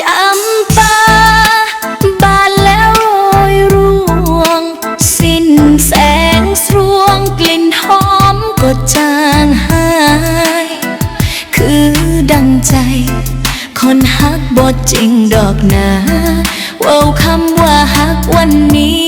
จำปาบานแล้วโรยร่วง สิ้นแสงสรวงกลิ่นหอมก็จางหาย คือดังใจ คนฮักบทจริงดอกหนาว่าคำว่าฮักวันนี้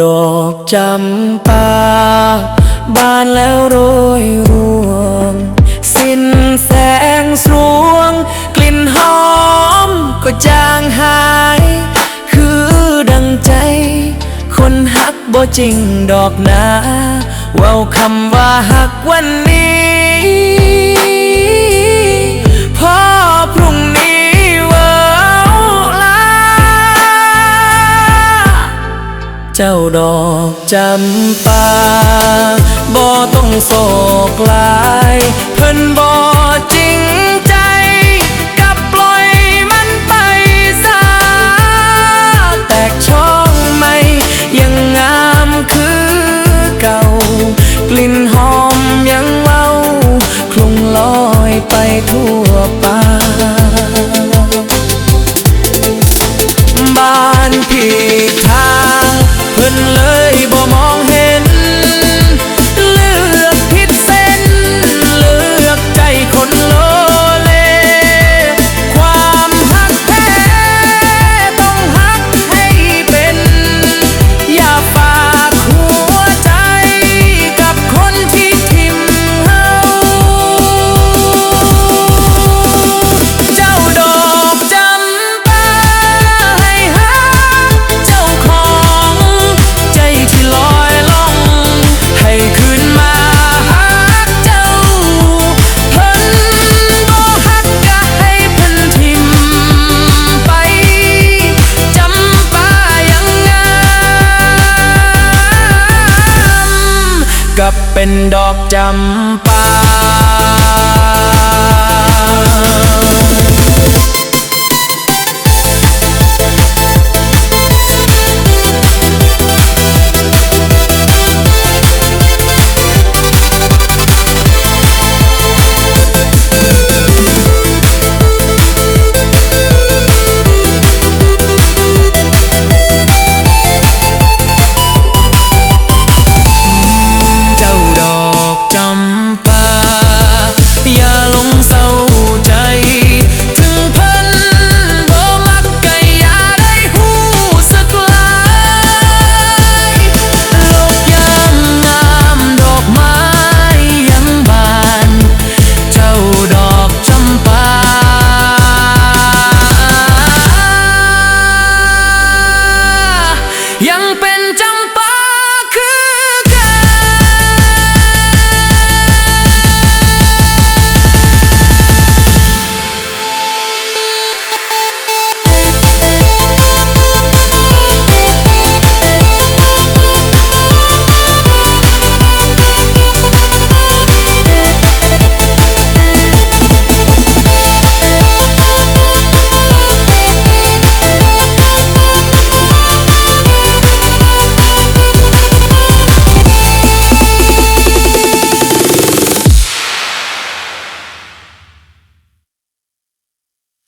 ดอกจำปา บานแล้วโรยรวง สิ้นแสงสรวง กลิ่นหอมก็จางหาย คือดังใจ คนฮักบ่จริงดอกนาว่าคำว่าฮักวันนี้ ดอกจำปาบ่ต้องโศกลาย เพิ่นบ่ กับเป็นดอกจำปา